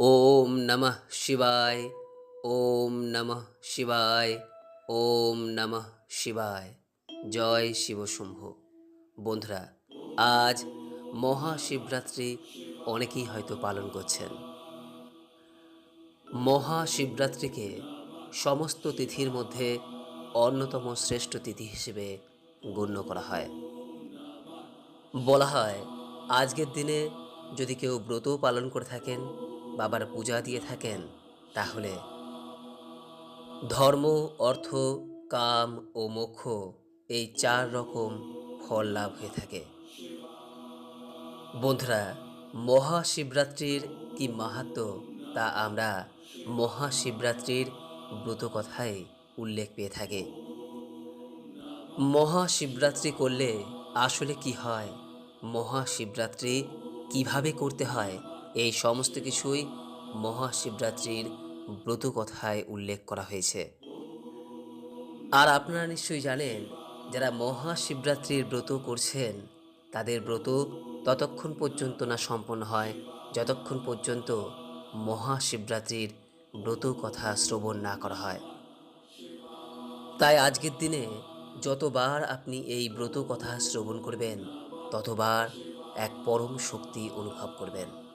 ওম নমঃ শিবায়, ওম নমঃ শিবায়, ওম নমঃ শিবায়। জয় শিবশম্ভ। বন্ধুরা, আজ মহাশিবরাত্রি অনেকেই হয়তো পালন করছেন। মহাশিবরাত্রিকে সমস্ত তিথির মধ্যে অন্যতম শ্রেষ্ঠ তিথি হিসেবে গণ্য করা হয়। বলা হয়, আজকের দিনে যদি কেউ ব্রত পালন করে থাকেন বাবার পূজা দিয়ে থাকেন, তাহলে ধর্ম, অর্থ, কাম ও মোক্ষ এই চার রকম ফল লাভ হয়ে থাকে। বন্ধুরা, মহাশিবরাত্রির কি মাহাত্ম তা আমরা মহাশিবরাত্রির ব্রত কথায় উল্লেখ পেয়ে থাকি। মহাশিবরাত্রি করলে আসলে কি হয়? মহাশিবরাত্রি কীভাবে করতে হয়? এই সমস্ত কিছুই মহাশিবরাত্রির ব্রত কথায় উল্লেখ করা হয়েছে। আর আপনারা নিশ্চয়ই জানেন, যারা মহাশিবরাত্রির ব্রত করছেন, তাদের ব্রত ততক্ষণ পর্যন্ত না সম্পন্ন হয়, যতক্ষণ পর্যন্ত মহাশিবরাত্রির ব্রত কথা শ্রবণ না করা হয়। তাই আজকের দিনে যতবার আপনি এই ব্রত কথা শ্রবণ করবেন, ততবার এক পরম শক্তি অনুভব করবেন।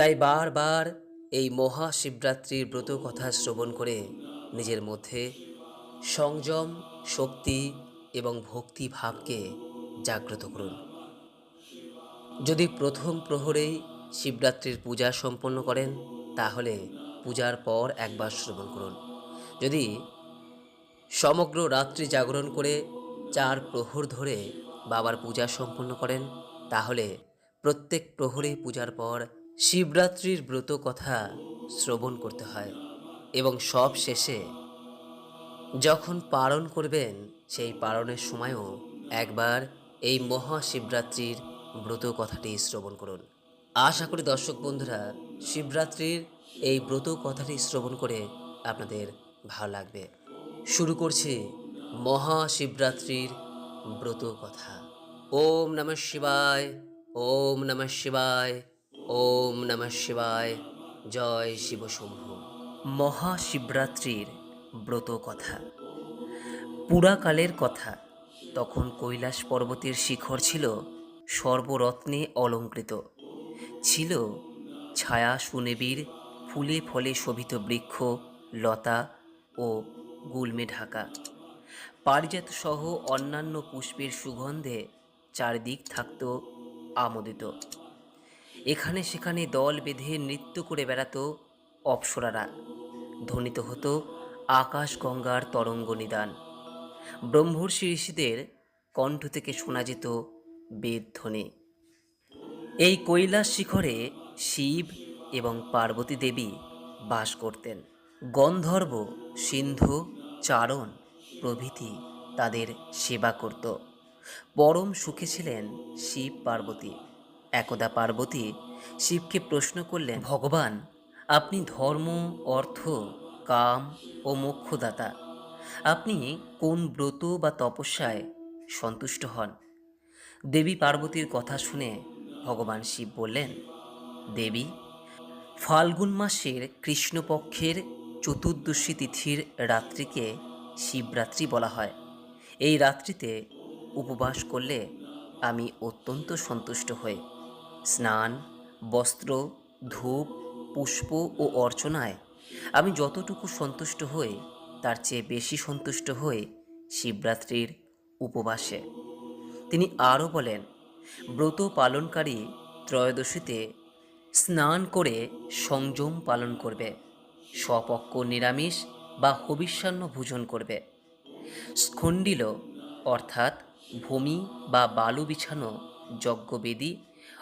তাই বারবার এই মহাশিবরাত্রির ব্রত কথা শ্রবণ করে নিজের মধ্যে সংযম, শক্তি এবং ভক্তি ভাবকে জাগ্রত করুন। যদি প্রথম প্রহরেই শিবরাত্রির পূজা সম্পন্ন করেন, তাহলে পূজার পর একবার শ্রবণ করুন। যদি সমগ্র রাত্রি জাগরণ করে চার প্রহর ধরে বাবার পূজা সম্পন্ন করেন, তাহলে প্রত্যেক প্রহরে পূজার পর শিবরাত্রির ব্রত কথা শ্রবণ করতে হয় এবং সব শেষে যখন পালন করবেন, সেই পালনের সময়ও একবার এই মহাশিবরাত্রির ব্রত কথাটি শ্রবণ করুন। আশা করি দর্শক বন্ধুরা, শিবরাত্রির এই ব্রত কথাটি শ্রবণ করে আপনাদের ভালো লাগবে। শুরু করছি মহাশিবরাত্রির ব্রত কথা। ওম নমঃ শিবায়, ওম নমঃ শিবায়। ওম নমঃ শিবায়। জয় শিবশম্ভু মহাশিবরাত্রির ব্রত কথা। পুরাকালের কথা। তখন কৈলাস পর্বতের শিখর ছিল সর্বরত্নে অলঙ্কৃত। ছিল ছায়া সুনিবিড় ফুলে ফলে শোভিত বৃক্ষ, লতা ও গুল্মে ঢাকা। পারিজাত সহ অন্যান্য পুষ্পের সুগন্ধে চারিদিক থাকত আমোদিত। এখানে সেখানে দল বেঁধে নৃত্য করে বেড়াতো অপ্সরারা। ধ্বনিত হতো আকাশ গঙ্গার তরঙ্গ নিদান। ব্রহ্মর্ষি ঋষিদের কণ্ঠ থেকে শোনা যেত বেদধ্বনি এই কৈলাস শিখরে শিব এবং পার্বতী দেবী বাস করতেন। গন্ধর্ব, সিন্ধু, চারণ প্রভৃতি তাদের সেবা করত। পরম সুখে ছিলেন শিব পার্বতী। একদা পার্বতী শিবকে প্রশ্ন করলেন, ভগবান, আপনি ধর্ম, অর্থ, কাম ও মোক্ষদাতা। আপনি কোন ব্রত বা তপস্যায় সন্তুষ্ট হন? দেবী পার্বতীর কথা শুনে ভগবান শিব বললেন, দেবী, ফাল্গুন মাসের কৃষ্ণপক্ষের চতুর্দশী তিথির রাত্রিকে শিবরাত্রি বলা হয়। এই রাত্রিতে উপবাস করলে আমি অত্যন্ত সন্তুষ্ট হই। স্নান, বস্ত্র, ধূপ, পুষ্প ও অর্চনায় আমি যতটুকু সন্তুষ্ট হই, তার চেয়ে বেশি সন্তুষ্ট হই শিবরাত্রির উপবাসে। তিনি আরও বলেন, ব্রত পালনকারী ত্রয়োদশীতে স্নান করে সংযম পালন করবে, স্বপক্ষ নিরামিষ বা হবিষ্যান্ন ভোজন করবে। স্খণ্ডিল, অর্থাৎ ভূমি বা বালু বিছানো যজ্ঞবেদী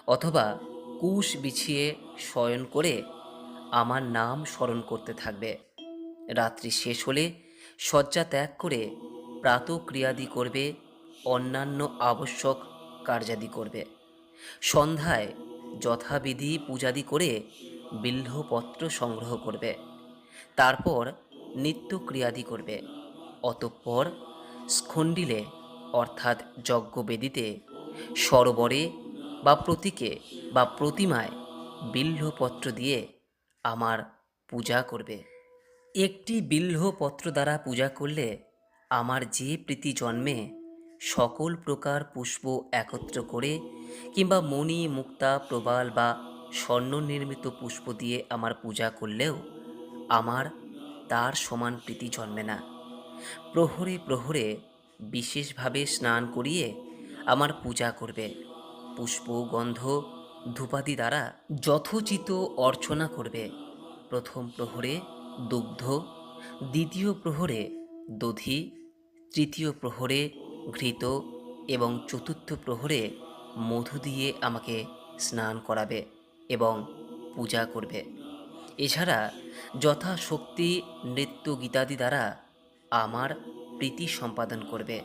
অথবা কুশ বিছিয়ে শয়ন করে আমার নাম স্মরণ করতে থাকবে। রাত্রি শেষ হলে শয্যা ত্যাগ করে প্রাতক্রিয়াদি করবে, অন্যান্য আবশ্যক কার্যাদি করবে। সন্ধ্যায় যথাবিধি পূজাদি করে বিল্লপত্র সংগ্রহ করবে। তারপর নিত্যক্রিয়াদি করবে। অতঃপর স্খণ্ডিলে, অর্থাৎ যজ্ঞবেদিতে, সরোবরে বা প্রতীকে বা প্রতিমায় বিল্লপত্র দিয়ে আমার পূজা করবে। একটি বিল্লপত্র দ্বারা পূজা করলে আমার যে প্রীতি জন্মে সকল প্রকার পুষ্প একত্র করে কিংবা মণি, মুক্তা, প্রবাল বা স্বর্ণ নির্মিত পুষ্প দিয়ে আমার পূজা করলেও আমার তার সমান প্রীতি জন্মে না। প্রহরে প্রহরে বিশেষভাবে স্নান করিয়ে আমার পূজা করবে পুষ্প গন্ধ ধূপাদি দ্বারা যথোচিত অর্চনা করবে। প্রথম প্রহরে দুগ্ধ, দ্বিতীয় প্রহরে দধি, তৃতীয় প্রহরে ঘৃত এবং চতুর্থ প্রহরে মধু দিয়ে আমাকে স্নান করাবে এবং পূজা করবে। এছাড়া যথাশক্তি নৃত্য গীতাদি দ্বারা আমার প্রীতি সম্পাদন করবে।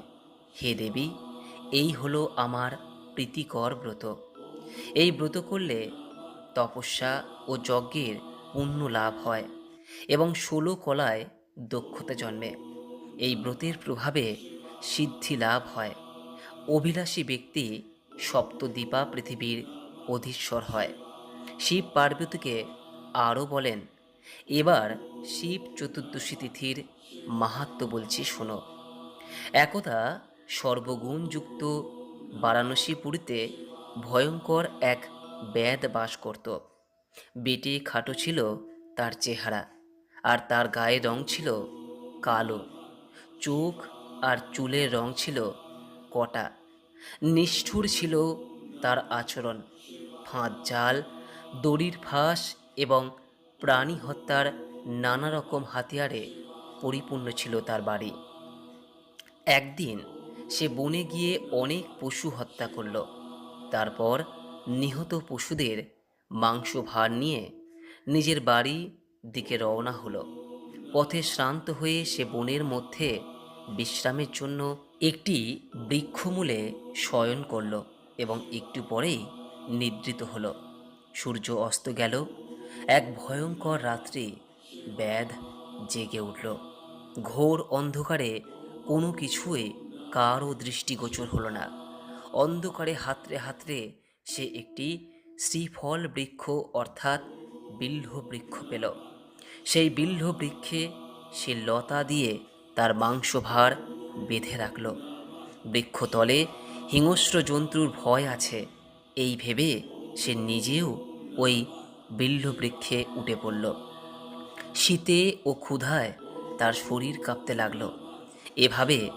হে দেবী, এই হলো আমার প্রীতিকর ব্রত। এই ব্রত করলে তপস্যা ও যজ্ঞের পুণ্য লাভ হয় এবং ষোলো কলায় দক্ষতা জন্মে। এই ব্রতের প্রভাবে সিদ্ধি লাভ হয়। অভিলাষী ব্যক্তি সপ্তদ্বীপা পৃথিবীর অধীশ্বর হয়। শিব পার্বতীকে আরও বলেন, এবার শিব চতুর্দশী তিথির মাহাত্ম বলছি, শোনো। একদা সর্বগুণযুক্ত বারাণসীপুরীতে ভয়ঙ্কর এক ব্যাদ বাস করত। বেটে খাটো ছিল তার চেহারা, আর তার গায়ে রং ছিল কালো। চোখ আর চুলের রং ছিল কটা। নিষ্ঠুর ছিল তার আচরণ, ফাঁদ জাল, দড়ির ফাঁস এবং প্রাণী হত্যার নানা রকম হাতিয়ারে পরিপূর্ণ ছিল তার বাড়ি। একদিন সে বনে গিয়ে অনেক পশু হত্যা করল। তারপর নিহত পশুদের মাংস ভার নিয়ে নিজের বাড়ি দিকে রওনা হলো। পথে শ্রান্ত হয়ে সে বনের মধ্যে বিশ্রামের জন্য একটি বৃক্ষমূলে শয়ন করল এবং একটু পরেই নিদ্রিত হলো। সূর্য অস্ত গেল। এক ভয়ঙ্কর রাত্রি ব্যাধ জেগে উঠল। ঘোর অন্ধকারে কোনো কিছুই কারও দৃষ্টিগোচর হলো না। অন্ধকারে হাতড়ে হাতড়ে সে একটি শ্রীফল বৃক্ষ অর্থাৎ বিল্হ বৃক্ষ পেল। সেই বিল্হ বৃক্ষে সে লতা দিয়ে তার মাংসভার বেঁধে রাখল। বৃক্ষতলে হিংস্র জন্তুর ভয় আছে। এই ভেবে সে নিজেও ওই বিল্ল বৃক্ষে উঠে পড়ল। শীতে ও ক্ষুধায় তার শরীর কাঁপতে লাগল। এভাবে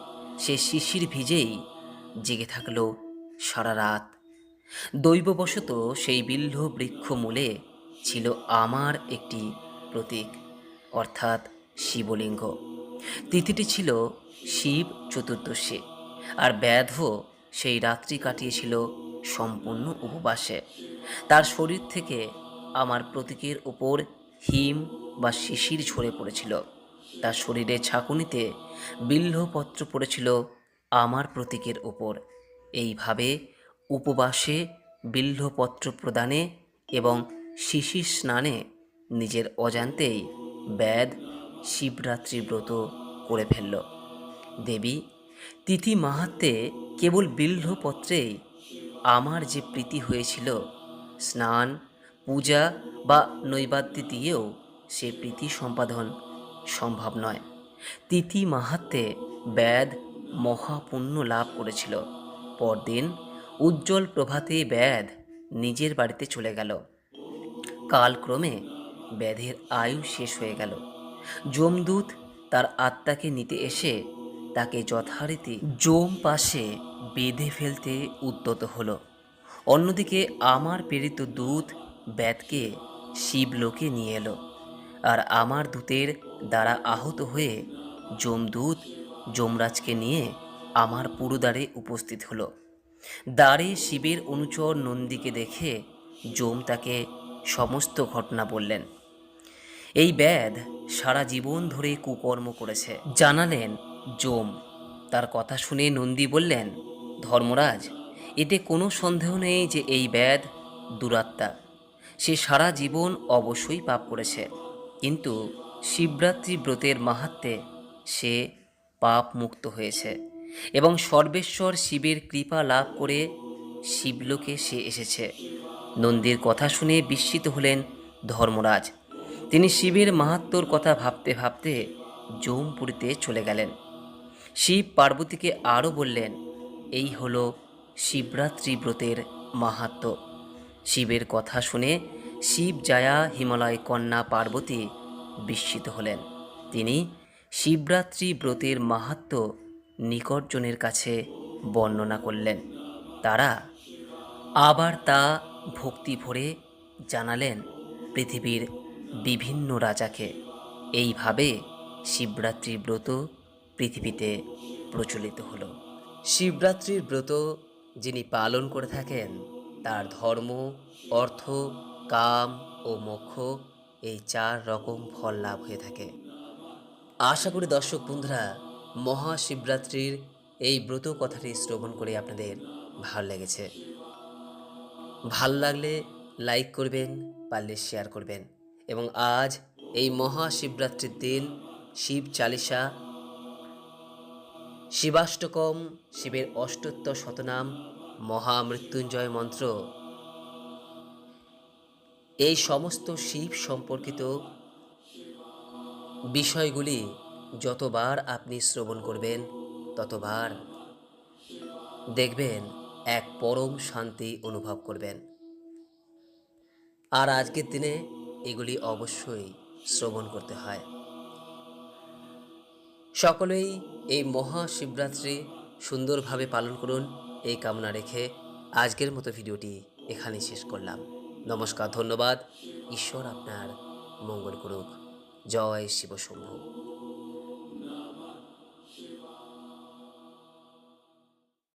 সে শিশির ভিজেই জেগে থাকল সারা রাত। দৈববশত সেই বিল্ল বৃক্ষ মূলে ছিল আমার একটি প্রতীক, অর্থাৎ শিবলিঙ্গ। তিথিটি ছিল শিব চতুর্দশী, আর ব্যাধ সেই রাত্রি কাটিয়েছিল সম্পূর্ণ উপবাসে। তার শরীর থেকে আমার প্রতীকের ওপর হিম বা শিশির ঝরে পড়েছিল। তার শরীরে ছাকুনিতে বিল্লপত্র পড়েছিল আমার প্রতীকের ওপর এইভাবে উপবাসে বিল্লপত্র প্রদানে এবং শিশির স্নানে নিজের অজান্তেই ব্যাদ শিবরাত্রি ব্রত করে ফেলল। দেবী, তিথি মাহাত্মে কেবল বিল্লপত্রেই আমার যে প্রীতি হয়েছিল, স্নান, পূজা বা নৈবাদ্য দিয়েও সে প্রীতি সম্পাদন সম্ভব নয়। তিথি মাহাত্মে ব্যাদ মহাপুণ্য লাভ করেছিল। পরদিন উজ্জ্বল প্রভাতে ব্যাধ নিজের বাড়িতে চলে গেল। কালক্রমে ব্যাধের আয়ু শেষ হয়ে গেল। যমদূত তার আত্মাকে নিতে এসে তাকে যথারীতি জম পাশে বেঁধে ফেলতে উদ্যত হলো। অন্যদিকে আমার প্রেরিত দূত ব্যাদকে শিবলোকে নিয়ে এলো। আর আমার দূতের দ্বারা আহত হয়ে যমদূত যমরাজকে নিয়ে আমার পুরুদ্বারে উপস্থিত হলো। দ্বারে শিবের অনুচর নন্দীকে দেখে যম তাকে সমস্ত ঘটনা বললেন। এই ব্যাধ সারা জীবন ধরে কুকর্ম করেছে। জানালেন যম। তার কথা শুনে নন্দী বললেন, ধর্মরাজ, এতে কোনো সন্দেহ নেই যে এই ব্যাধ দুরাত্মা। সে সারা জীবন অবশ্যই পাপ করেছে। কিন্তু শিবরাত্রি ব্রতের মাহাত্মে সে পাপ মুক্ত হয়েছে এবং সর্বেশ্বর শিবের কৃপা লাভ করে শিবলোকে সে এসেছে। নন্দীর কথা শুনে বিস্মিত হলেন ধর্মরাজ। তিনি শিবের মাহাত্ম্যর কথা ভাবতে ভাবতে জৌমপুরীতে চলে গেলেন। শিব পার্বতীকে আরও বললেন, এই হলো শিবরাত্রি ব্রতের মাহাত্ম্য শিবের কথা শুনে শিব জায়া হিমালয় কন্যা পার্বতী বিস্মিত হলেন। তিনি শিবরাত্রি ব্রতের মাহাত্ম্য নিকটজনের কাছে বর্ণনা করলেন। তারা আবার তা ভক্তি ভরে জানালেন পৃথিবীর বিভিন্ন রাজাকে। এইভাবে শিবরাত্রি ব্রত পৃথিবীতে প্রচলিত হলো। শিবরাত্রির ব্রত যিনি পালন করে থাকেন, তার ধর্ম, অর্থ কাম ও মোক্ষ এই চার রকম ফল লাভ হয়ে থাকে। আশা করি দর্শক বন্ধুরা, মহাশিবরাত্রির এই ব্রত কথাটি শ্রবণ করে আপনাদের ভালো লেগেছে। ভালো লাগলে লাইক করবেন, পারলে শেয়ার করবেন এবং আজ এই মহাশিবরাত্রির দিন শিব চালিসা, শিবাষ্টকম, শিবের অষ্টোত্তর শতনাম, মহামৃত্যুঞ্জয় মন্ত্র এই সমস্ত শিব সম্পর্কিত বিষয়গুলি যতবার আপনি শ্রবণ করবেন, ততবার দেখবেন এক পরম শান্তি অনুভব করবেন। আর আজকের দিনে এগুলি অবশ্যই শ্রবণ করতে হয়। সকলেই এই মহাশিবরাত্রি সুন্দরভাবে পালন করুন, এই কামনা রেখে আজকের মতো ভিডিওটি এখানেই শেষ করলাম। নমস্কার ধন্যবাদ। ঈশ্বর আপনার মঙ্গল করুক। জয় শিবশম্ভু।